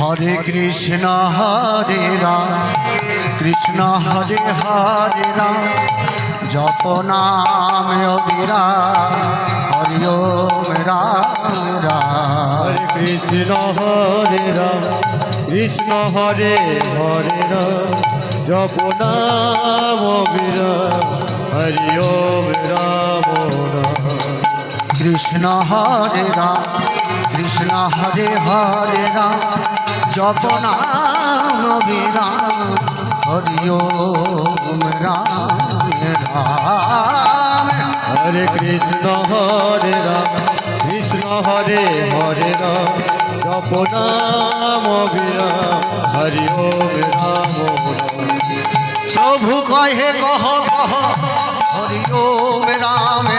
হরে কৃষ্ণ হরে রাম। কৃষ্ণ হরে হরে রাম। জপ নাম অবিরা হরি ওম রাম রাম। হরে কৃষ্ণ হরে রাম। কৃষ্ণ হরে হরে রাম। জপ নাম বিরাম হরি ওম রাম। কৃষ্ণ হরে রাম। কৃষ্ণ হরে হরে রাম। জপ নাম বিরাম হরি ওম রাম। রাম হরে কৃষ্ণ হরে রাম কৃষ্ণ হরে হরে রাম। জপ নাম বিরাম হরি ওম রাম। প্রভু কহে কহ কহ হরি ওম রাম।